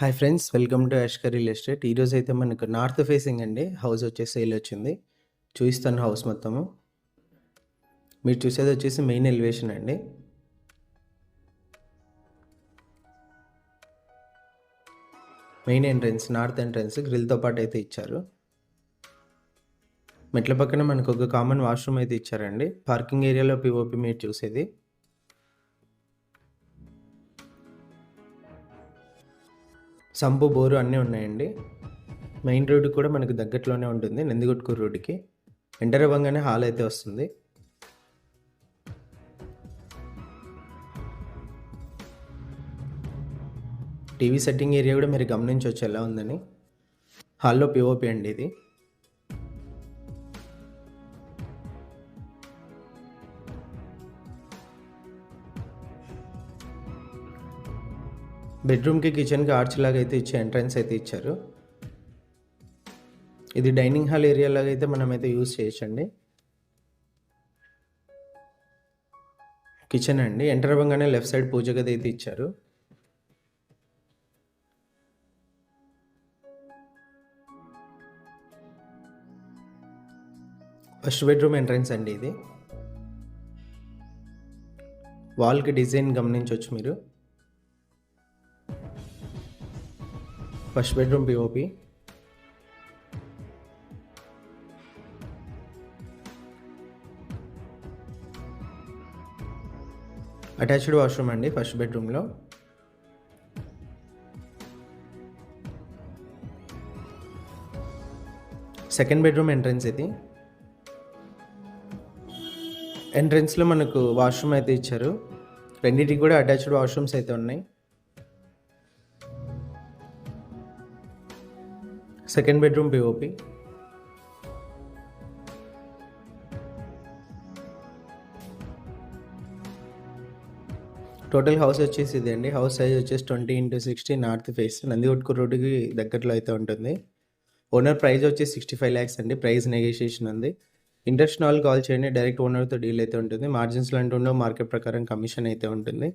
Hi friends welcome to Yashkar real estate. ఈరోజు అయితే మనకు నార్త్ ఫేసింగ్ అండి. హౌస్ వచ్చేసి సేల్ వచ్చింది. చూపిస్తాను హౌస్ మొత్తము. మీరు చూసేది వచ్చేసి మెయిన్ ఎలివేషన్ అండి. మెయిన్ ఎంట్రన్స్ నార్త్ ఎంట్రన్స్ గ్రిల్తో పాటు అయితే ఇచ్చారు. మెట్ల పక్కన మనకు ఒక కామన్ వాష్రూమ్ అయితే ఇచ్చారండి. పార్కింగ్ ఏరియాలో పిఓపి మీరు చూసేది. సంపు బోరు అన్నీ ఉన్నాయండి. మెయిన్ రోడ్డు కూడా మనకు దగ్గరలోనే ఉంటుంది నందికొట్కూరు రోడ్డుకి. ఎంటర్ అవ్వగానే హాల్ అయితే వస్తుంది. టీవీ సెట్టింగ్ ఏరియా కూడా మీరు గమనించవచ్చు ఎలా ఉందని. హాల్లో పిఓపి అండి ఇది. బెడ్రూమ్కి కిచెన్కి ఆర్చ్ లాగా అయితే ఇచ్చి ఎంట్రన్స్ అయితే ఇచ్చారు. ఇది డైనింగ్ హాల్ ఏరియా లాగా అయితే మనం అయితే యూజ్ చేయొచ్చండి. కిచెన్ అండి. ఎంటర్ అవ్వగానే లెఫ్ట్ సైడ్ పూజ గది అయితే ఇచ్చారు. ఫస్ట్ బెడ్రూమ్ ఎంట్రన్స్ అండి ఇది. వాల్కి డిజైన్ గమనించవచ్చు మీరు. First bedroom POP attached washroom అండి ఫస్ట్ బెడ్రూమ్లో. సెకండ్ బెడ్రూమ్ ఎంట్రన్స్ ఇది. ఎంట్రన్స్లో మనకు వాష్రూమ్ అయితే ఇచ్చారు. రెండింటికి కూడా అటాచ్డ్ వాష్రూమ్స్ అయితే ఉన్నాయి. Second bedroom POP total house వచ్చేసి ఇది అండి. హౌస్ సైజ్ వచ్చేసి twenty into sixty north face నందిగొట్టుకు రోడ్డుకి దగ్గరలో అయితే ఉంటుంది. ఓనర్ ప్రైస్ వచ్చేసి సిక్స్టీ ఫైవ్ ల్యాక్స్ అండి. ప్రైస్ నెగోషియేషన్ ఉంది. ఇంట్రెస్ట్ కాల్ చేయండి. డైరెక్ట్ ఓనర్తో డీల్ అయితే ఉంటుంది. మార్జిన్స్ లాంటి ఉండవు. మార్కెట్ ప్రకారం కమిషన్ అయితే ఉంటుంది.